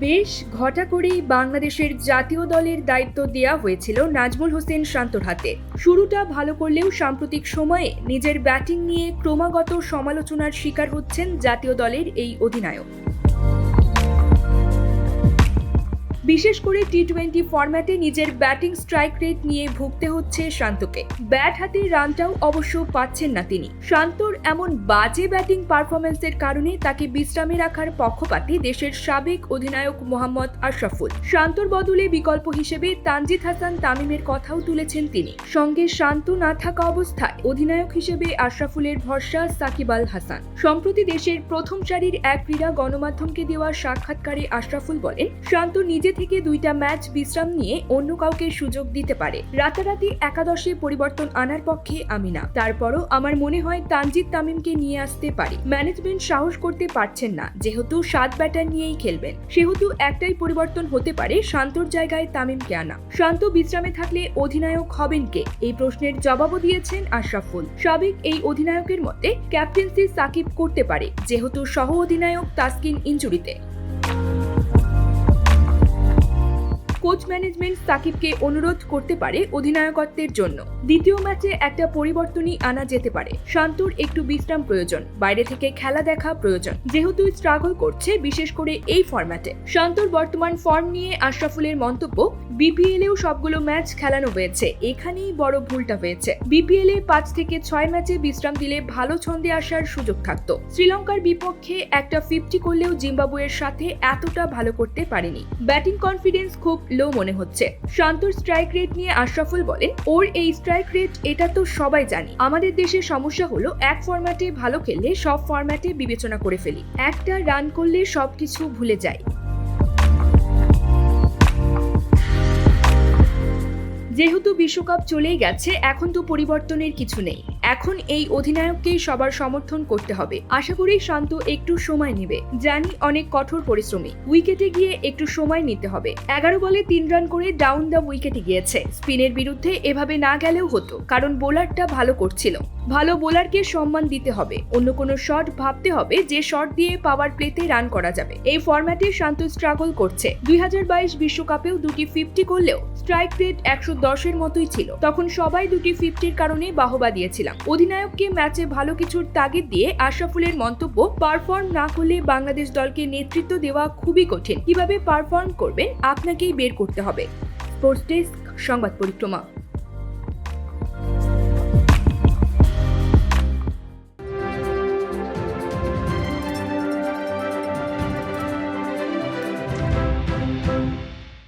বেশ ঘটা করেই বাংলাদেশের জাতীয় দলের দায়িত্ব দেওয়া হয়েছিল নাজমুল হোসেন শান্তর হাতে। শুরুটা ভালো করলেও সাম্প্রতিক সময়ে নিজের ব্যাটিং নিয়ে ক্রমাগত সমালোচনার শিকার হচ্ছেন জাতীয় দলের এই অধিনায়ক। বিশেষ করে টি টোয়েন্টি ফরম্যাটে নিজের ব্যাটিং স্ট্রাইক রেট নিয়ে ভুগতে হচ্ছে শান্তকে। ব্যাট হাতে রানটাও অবশ্য পাচ্ছেন না তিনি। শান্তর এমন বাজে ব্যাটিং পারফরমেন্সের কারণে তাকে বিশ্রামে রাখার পক্ষপাতী দেশের সাবেক অধিনায়ক মোহাম্মদ আশরাফুল। শান্তর বদলে বিকল্প হিসেবে তানজিদ হাসান তামিমের কথাও তুলেছেন তিনি। সঙ্গে শান্ত না থাকা অবস্থায় অধিনায়ক হিসেবে আশরাফুলের ভরসা সাকিব আল হাসান। সম্প্রতি দেশের প্রথম সারির এক ক্রীড়া গণমাধ্যমকে দেওয়া সাক্ষাৎকারে আশরাফুল বলেন, শান্ত নিজে থেকে দুইটা ম্যাচ বিশ্রাম নিয়ে অন্য কাউকে সুযোগ দিতে পারে। রাতারাতি একাদশে পরিবর্তন আনার পক্ষে আমি না তারপরও আমার মনে হয় তানজিদ তামিমকে নিয়ে আসতে পারি। ম্যানেজমেন্ট সাহস করতে পারছেন না, যেহেতু সাত ব্যাটার নিয়েই খেলবেন। সেহেতু একটাই পরিবর্তন হতে পারে শান্তর জায়গায় তামিমকে আনা। শান্ত বিশ্রামে থাকলে অধিনায়ক হবেন কে? এই প্রশ্নের জবাবও দিয়েছেন আশরাফুল। সাবেক এই অধিনায়কের মতে ক্যাপ্টেন্সি সাকিব করতে পারে, যেহেতু সহ অধিনায়ক তাসকিন ইঞ্জুরিতে। কোচ ম্যানেজমেন্ট সাকিবকে অনুরোধ করতে পারে অধিনায়কত্বের জন্য। দ্বিতীয় ম্যাচে একটা পরিবর্তনই আনা যেতে পারে। শান্তর একটু বিশ্রাম প্রয়োজন। বাইরে থেকে খেলা দেখা প্রয়োজন। যেহেতু স্ট্রাগল করছে, বিশেষ করে এই ফরম্যাটে শান্তর বর্তমান ফর্ম নিয়ে আশরাফুলের মন্তব্য বিপিএল এও সবগুলো ম্যাচ খেলানো হয়েছে। এখানেই বড় ভুলটা হয়েছে। বিপিএল পাঁচ থেকে ছয় ম্যাচে বিশ্রাম দিলে ভালো ছন্দে আসার সুযোগ থাকতো। শ্রীলঙ্কার বিপক্ষে একটা ফিফটি করলেও জিম্বাবুয়ের সাথে এতটা ভালো করতে পারেনি। ব্যাটিং কনফিডেন্স খুব লো মনে হচ্ছে। শান্তর স্ট্রাইক রেট নিয়ে আশরাফুল বলেন, ওর এই স্ট্রাইক রেট এটা তো সবাই জানি। আমাদের দেশের সমস্যা হলো, এক ফরম্যাটে ভালো খেললে সব ফরম্যাটে বিবেচনা করে ফেলি। একটা রান করলে সবকিছু ভুলে যাই। যেহেতু বিশ্বকাপ চলেই গেছে, এখন তো পরিবর্তনের কিছু নেই। এখন এই অধিনায়ককেই সবার সমর্থন করতে হবে। আশা করি শান্ত একটু সময় নেবে। জানি অনেক কঠোর পরিশ্রমী। উইকেটে গিয়ে একটু সময় নিতে হবে। এগারো বলে তিন রান করে ডাউন দ্য উইকেটে গিয়েছে। স্পিনের বিরুদ্ধে এভাবে না গেলেও হতো, কারণ বোলারটা ভালো করছিল। ভালো বোলারকে সম্মান দিতে হবে। অন্য কোনো শট ভাবতে হবে যে শট দিয়ে পাওয়ার প্লেতে রান করা যাবে। এই ফরম্যাটে শান্ত স্ট্রাগল করছে। দুই বিশ্বকাপেও দুটি ফিফটি করলেও স্ট্রাইক রেট একশো দশের মতোই ছিল। তখন সবাই দুটি ফিফটির কারণে বাহবা দিয়েছিলাম। অধিনায়ককে ম্যাচে ভালো কিছুর তাগিদ দিয়ে আশরাফুলের মন্তব্য, পারফর্ম না করলে বাংলাদেশ দলকে নেতৃত্ব দেওয়া খুবই কঠিন। কীভাবে পারফর্ম করবেন আপনাকেই বের করতে হবে। স্পোর্টস ডেস্ক, সংবাদ পরিক্রমা।